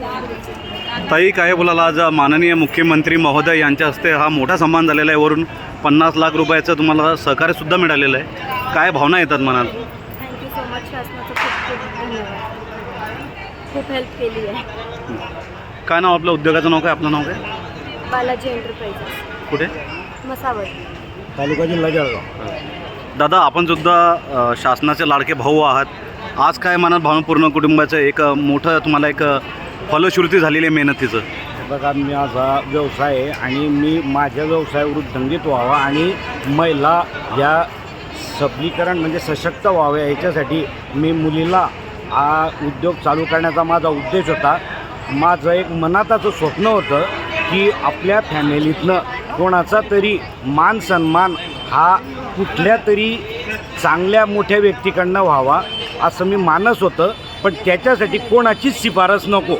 ताई काय बोलायला आज माननीय मुख्यमंत्री महोदय यांच्या हस्ते? हा मोठा सन्मान झालेला आहे वरून. पन्नास लाख रुपयाचं तुम्हाला सहकार्य सुद्धा मिळालेलं आहे. काय भावना येतात मनात? थँक्यू सो मच शासनाचं खूप खूप धन्यवाद. खूप हेल्प केली आहे. काय नाव आपलं? उद्योगाचं नाव काय? आपलं नाव काय? बालाजी एंटरप्राइजेस कुठे? मसावड तालुका जिल्हा जळगाव. दादा आपण सुद्धा अ, शासनाचे लाडके भाऊ आहात. आज काय मनात भावपूर्ण कुटुंबाचं एक अ, मोठं तुम्हाला एक अ, फलश्रुती झालेली आहे मेहनतीचं बघा मी माझा व्यवसाय आहे आणि मी माझ्या व्यवसायावर वृद्धिंगित व्हावा आणि महिला या सबलीकरण म्हणजे सशक्त व्हाव्या याच्यासाठी मी मुलीला हा उद्योग चालू करण्याचा माझा उद्देश होता. माझं एक मनाताचं स्वप्न होतं की आपल्या फॅमिलीतनं कोणाचा तरी मान सन्मान हा कुठल्या तरी चांगल्या मोठ्या व्यक्तीकडनं व्हावा असं मी मानस होतं. पण त्याच्यासाठी कोणाचीच शिफारस नको.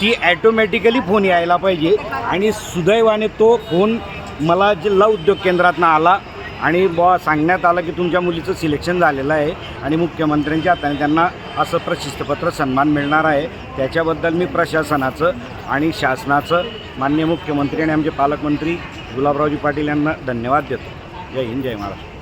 ती ॲटोमॅटिकली फोन यायला पाहिजे. आणि सुदैवाने तो फोन मला जिल्हा उद्योग केंद्रातनं आला. आणि बुवा सांगण्यात आलं की तुमच्या मुलीचं सिलेक्शन झालेलं आहे. आणि मुख्यमंत्र्यांच्या हाताने त्यांना असं प्रशिस्तपत्र सन्मान मिळणार आहे. त्याच्याबद्दल मी प्रशासनाचं आणि शासनाचं माननीय मुख्यमंत्री आणि आमचे पालकमंत्री गुलाबरावजी पाटील यांना धन्यवाद देतो. जय हिंद जय महाराष्ट्र.